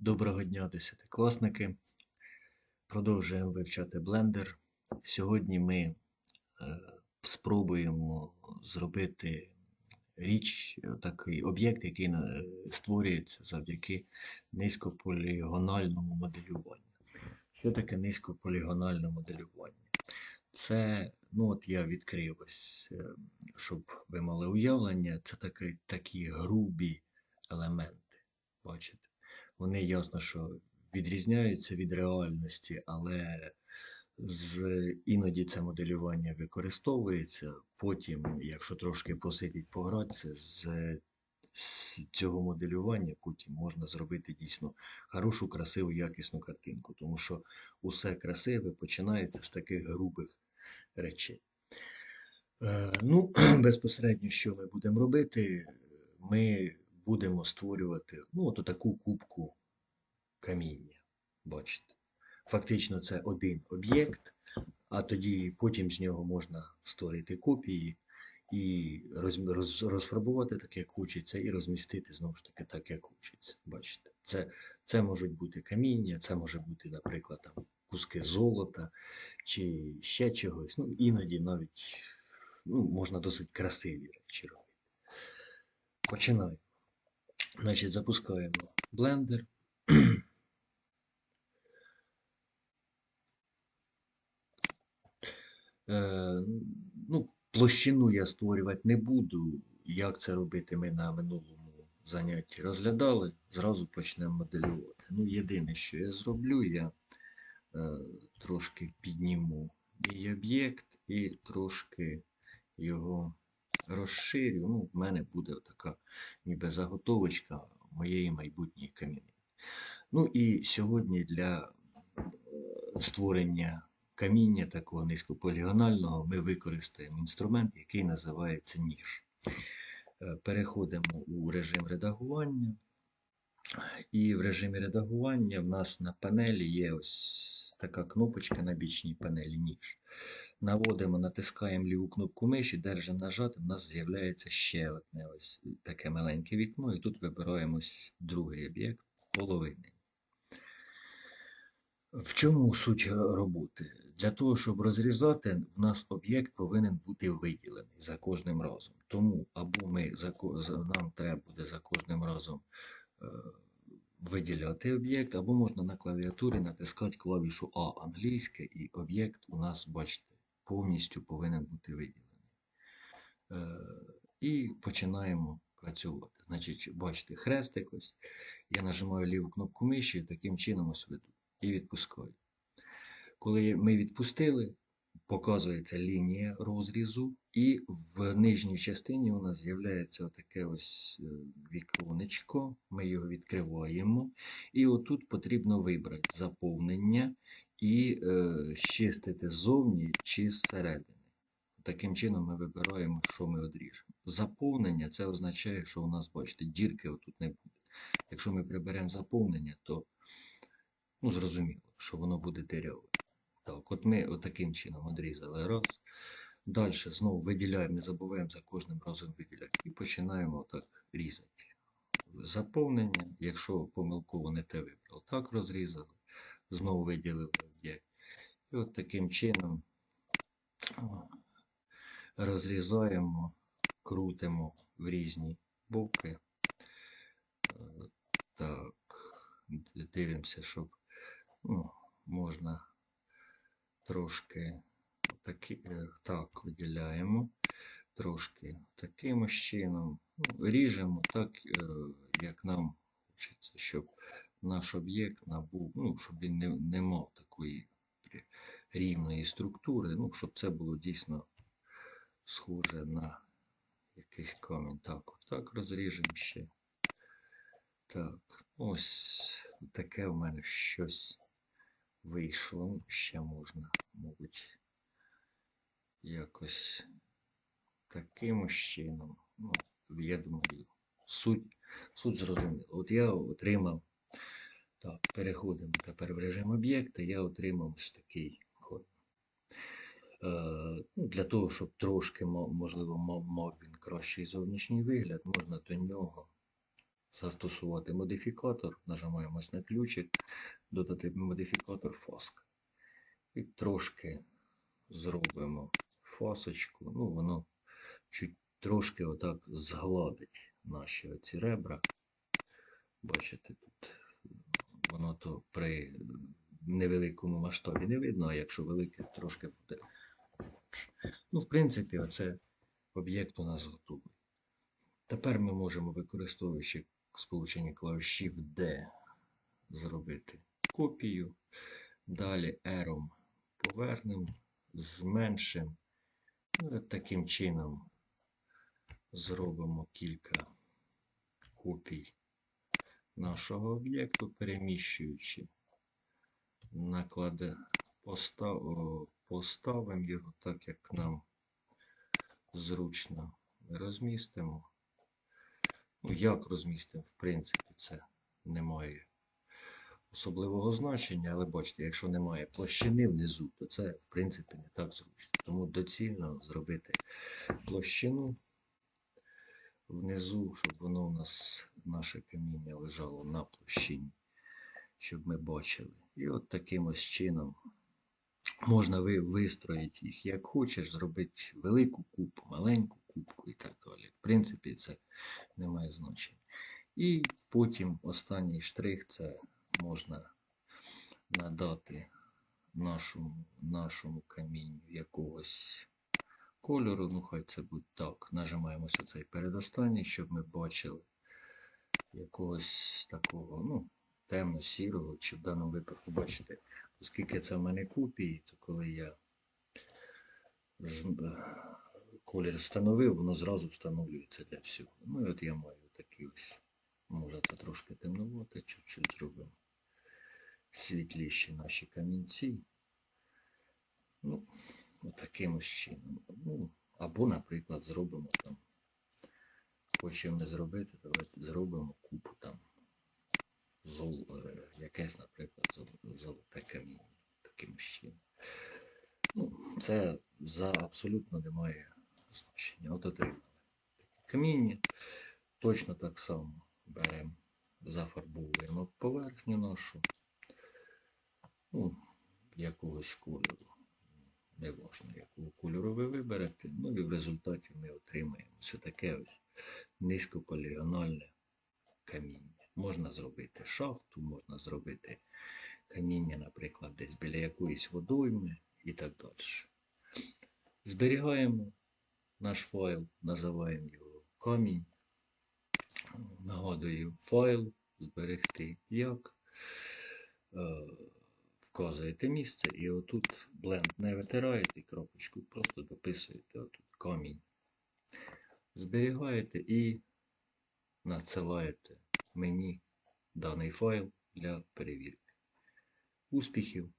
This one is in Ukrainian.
Доброго дня, десятикласники. Продовжуємо вивчати Blender. Сьогодні ми е, спробуємо зробити річ, е, такий об'єкт, який на- створюється завдяки низькополігональному моделюванню. Що таке низькополігональне моделювання? Це, ну от я відкрив ось, е, щоб ви мали уявлення, це такі, такі грубі елементи. Бачите? Вони ясно, що відрізняються від реальності, але з, іноді це моделювання використовується. Потім, якщо трошки посидіть, погратися, з, з цього моделювання потім можна зробити дійсно хорошу, красиву, якісну картинку. Тому що усе красиве починається з таких грубих речей. Е, ну, безпосередньо, що ми будемо робити, ми будемо створювати ну, от таку кубку каміння. Бачите. Фактично, це один об'єкт, а тоді потім з нього можна створити копії і роз, роз, розфарбувати так, як хочеться, і розмістити знову ж таки так, як хочеться. Бачите, це, це можуть бути каміння, це може бути, наприклад, там, куски золота чи ще чогось. Ну, іноді навіть ну, можна досить красиві речі робити. Починаємо. Значить, запускаємо Blender. Е, ну, площину я створювати не буду. Як це робити, ми на минулому занятті розглядали. Зразу почнемо моделювати. Ну, єдине, що я зроблю, я е, трошки підніму мій об'єкт і трошки його розширю. Ну, в мене буде така ніби заготовочка моєї майбутньої кам'яни. Ну і сьогодні для е, створення каміння такого низькополігонального ми використаємо інструмент, який називається ніж. Е, Переходимо у режим редагування. І в режимі редагування в нас на панелі є ось така кнопочка на бічній панелі ніж. Наводимо, натискаємо ліву кнопку миші, держимо нажати, у нас з'являється ще одне ось таке маленьке вікно, і тут вибираємо другий об'єкт половини. В чому суть роботи? Для того, щоб розрізати, в нас об'єкт повинен бути виділений за кожним разом. Тому або ми нам треба буде за кожним разом е, виділяти об'єкт, або можна на клавіатурі натискати клавішу А англійське, і об'єкт у нас, бачите, повністю повинен бути виділений. Е, і починаємо працювати. Значить, бачите, хрестик ось. Я нажимаю ліву кнопку миші, таким чином ось веду і відпускаю. Коли ми відпустили, показується лінія розрізу, і в нижній частині у нас з'являється таке ось е, віконечко. Ми його відкриваємо. І отут потрібно вибрати заповнення і е, щистити ззовні чи зсередини. Таким чином ми вибираємо, що ми одріжемо. Заповнення це означає, що у нас, бачите, дірки отут не буде. Якщо ми приберемо заповнення, то ну, зрозуміло, що воно буде дереве. Так, от ми отаким чином одрізали раз. Далі знову виділяємо, не забуваємо за кожним разом виділяти. І починаємо так різати. Заповнення, якщо помилково не те вибрав, так розрізали, знову виділили об'єкт. І от таким чином розрізаємо, крутимо в різні боки. Е, Так, дивимося, щоб ну, можна трошки такі, е, так виділяємо, трошки таким чином. Ну, ріжемо так, е, як нам хочеться, щоб наш об'єкт набув, ну, щоб він не, не мав такої рівної структури, ну, щоб це було дійсно схоже на якийсь камінь. Так, так розріжемо ще. Так, ось таке в мене щось вийшло. Ще можна, мабуть, якось таким чином. Ну, я думаю, суть, суть зрозуміла. От я отримав. Так, переходимо тепер в режим об'єкта. Я отримав ось такий код. Е, ну, для того, щоб трошки, можливо, мав він кращий зовнішній вигляд, можна до нього застосувати модифікатор, нажимаємось на ключик, додати модифікатор фаска. І трошки зробимо фасочку. Ну, воно чуть трошки отак згладить наші оці ребра. Бачите, тут воно то при невеликому масштабі не видно, а якщо велике, трошки буде. Ну, в принципі, оце об'єкт у нас готовий. Тепер ми можемо, використовуючи сполучення клавіш Shift-D, зробити копію. Далі R повернемо, зменшимо. Ну, таким чином зробимо кілька копій нашого об'єкту, переміщуючи накладе, постав, поставимо його так, як нам зручно розмістимо. Ну, як розмістимо, в принципі, це не має особливого значення, але бачите, якщо немає площини внизу, то це, в принципі, не так зручно. Тому доцільно зробити площину внизу, щоб воно у нас, наше каміння лежало на площині, щоб ми бачили. І от таким ось чином можна ви, вистроїти їх як хочеш, зробити велику купу, маленьку кубку і так далі. В принципі, це не має значення. І потім останній штрих це можна надати нашому, нашому камінню якогось кольору. Ну, хай це буде так. Нажимаємо оцей передостанній, щоб ми бачили якогось такого, ну, темно-сірого, чи в даному випадку, бачите, оскільки це в мене копії, то коли я колір встановив, воно зразу встановлюється для всього. Ну і от я маю такий ось. Може це трошки темнувати, чуть-чуть зробимо світліші наші камінці. Ну, отаким ось чином. Ну, або, наприклад, зробимо там. Хочемо ми зробити, давайте зробимо купу там зол, е, якесь, наприклад, зол- золоте каміння. Таким чином. Ну, це за абсолютно не має значення. От отримали. Каміння. Точно так само беремо, зафарбовуємо поверхню нашу. Ну, якогось кольору. Не важно, якого кольору ви виберете. Ну і в результаті ми отримаємо ось таке ось низькополігональне каміння. Можна зробити шахту, можна зробити каміння, наприклад, десь біля якоїсь водойми і так далі. Зберігаємо наш файл, називаємо його камінь. Нагадую, файл зберегти як. Е, Вказуєте місце і отут бленд не витираєте кропочку, просто дописуєте отут камінь. Зберігаєте і надсилаєте мені даний файл для перевірки. Успіхів!